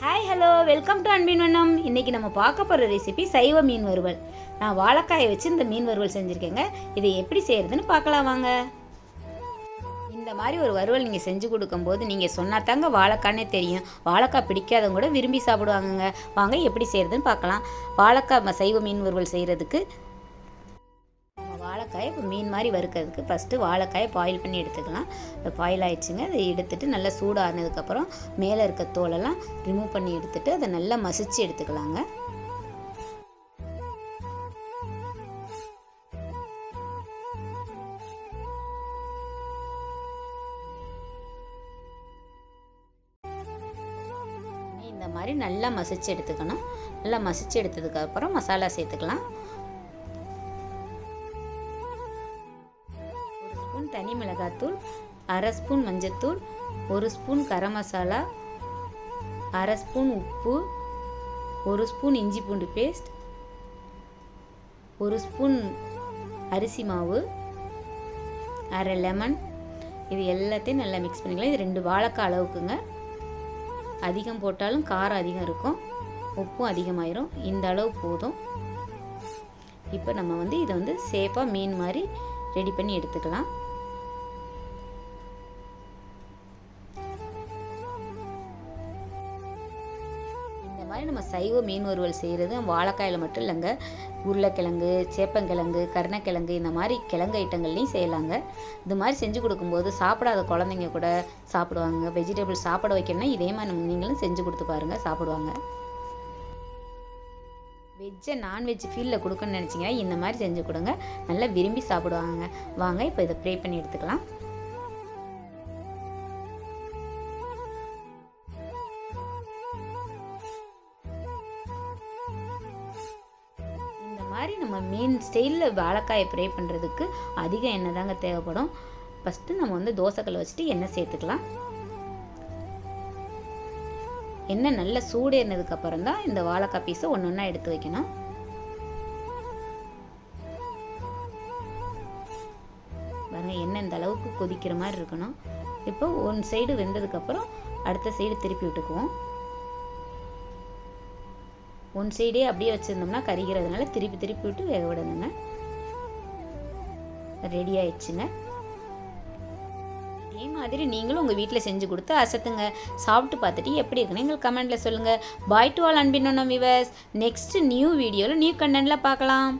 Hi hello welcome to அன்பின் வண்ணம் இன்றைக்கி நம்ம பார்க்க போகிற ரெசிபி சைவ மீன் வறுவல். நான் வாழைக்காயை வச்சு இந்த மீன் வறுவல் செஞ்சுருக்கேங்க. இதை எப்படி செய்கிறதுன்னு பார்க்கலாம் வாங்க. இந்த மாதிரி ஒரு வறுவல் நீங்கள் செஞ்சு கொடுக்கும்போது நீங்கள் சொன்னா தாங்க வாழைக்கானே தெரியும். வாழைக்காய் பிடிக்காதவங்க கூட விரும்பி சாப்பிடுவாங்கங்க. வாங்க எப்படி செய்கிறதுன்னு பார்க்கலாம். வாழைக்காய் சைவ மீன் வறுவல் செய்கிறதுக்கு வாழைக்காயை இப்போ மீன் மாதிரி வறுக்கிறதுக்கு ஃபஸ்ட்டு வாழைக்காயை பாயில் பண்ணி எடுத்துக்கலாம். அது பாயில் ஆயிடுச்சுங்க. அதை எடுத்துட்டு நல்லா சூடானதுக்கப்புறம் மேலே இருக்க தோலெல்லாம் ரிமூவ் பண்ணி எடுத்துகிட்டு அதை நல்லா மசிச்சு எடுத்துக்கலாங்க. இந்த மாதிரி நல்லா மசிச்சு எடுத்துக்கணும். நல்லா மசிச்சு எடுத்ததுக்கப்புறம் மசாலா சேர்த்துக்கலாம். ஸ்பூன் தனி மிளகாத்தூள் அரை ஸ்பூன் மஞ்சத்தூள் ஒரு ஸ்பூன் கரம் மசாலா அரை ஸ்பூன் உப்பு ஒரு ஸ்பூன் இஞ்சி பூண்டு பேஸ்ட் ஒரு ஸ்பூன் அரிசி மாவு அரை லெமன். இது எல்லாத்தையும் நல்லா மிக்ஸ் பண்ணிக்கலாம். இது ரெண்டு வாழைக்காய் அளவுக்குங்க. அதிகம் போட்டாலும் காரம் அதிகம் இருக்கும். உப்பும் அதிகமாயிரும். இந்த அளவு போதும். இப்போ நம்ம வந்து இதை வந்து சேஃபாக மீன் மாதிரி ரெடி பண்ணி எடுத்துக்கலாம். மாதிரி நம்ம சைவ மீன் வறுவல் செய்கிறது வாழைக்காயில் மட்டும் இல்லைங்க. உருளைக்கிழங்கு சேப்பங்கிழங்கு கருணக்கிழங்கு இந்த மாதிரி கிழங்கு ஐட்டங்கள்லையும் செய்யலாங்க. இது மாதிரி செஞ்சு கொடுக்கும்போது சாப்பிடாத குழந்தைங்க கூட சாப்பிடுவாங்க. வெஜிடபிள் சாப்பிட வைக்கணும்னா இதே மாதிரி நம்ம நீங்களும் செஞ்சு கொடுத்து பாருங்கள் சாப்பிடுவாங்க. வெஜ்ஜை நான்வெஜ் ஃபீலில் கொடுக்கணும்னு நினச்சிங்கன்னா இந்த மாதிரி செஞ்சு கொடுங்க. நல்லா விரும்பி சாப்பிடுவாங்க. வாங்க இப்போ இதை ப்ரே பண்ணி எடுத்துக்கலாம். மாதிரி நம்ம மீன் ஸ்டைலில் வாழைக்காயை ஃப்ரை பண்ணுறதுக்கு அதிக எண்ணெய் தாங்க தேவைப்படும். ஃபஸ்ட்டு நம்ம வந்து தோசைக்கல்லை வச்சுட்டு எண்ணெய் சேர்த்துக்கலாம். எண்ணெய் நல்லா சூடேறினதுக்கு அப்புறம் தான் இந்த வாழைக்காய் பீஸை ஒன்று ஒன்றா எடுத்து வைக்கணும். பாருங்க எண்ணெய் இந்த அளவுக்கு கொதிக்கிற மாதிரி இருக்கணும். இப்போ ஒன் சைடு வெந்ததுக்கப்புறம் அடுத்த சைடு திருப்பி விட்டுக்குவோம். ஒன் சைடே அப்படியே வச்சுருந்தோம்னா கரிகிறதுனால திருப்பி திருப்பி விட்டு வேக விடணுங்க. ரெடி ஆயிடுச்சுங்க. இதே மாதிரி நீங்களும் உங்கள் வீட்டில் செஞ்சு கொடுத்து அசத்துங்க. சாப்பிட்டு பார்த்துட்டு எப்படி இருக்குன்னு எங்களுக்கு கமெண்ட்டில் சொல்லுங்கள் பாய் டு ஆல் அன்பின் விவர்ஸ் நெக்ஸ்ட் நியூ வீடியோவில் நியூ கண்டென்ட்டில் பார்க்கலாம்.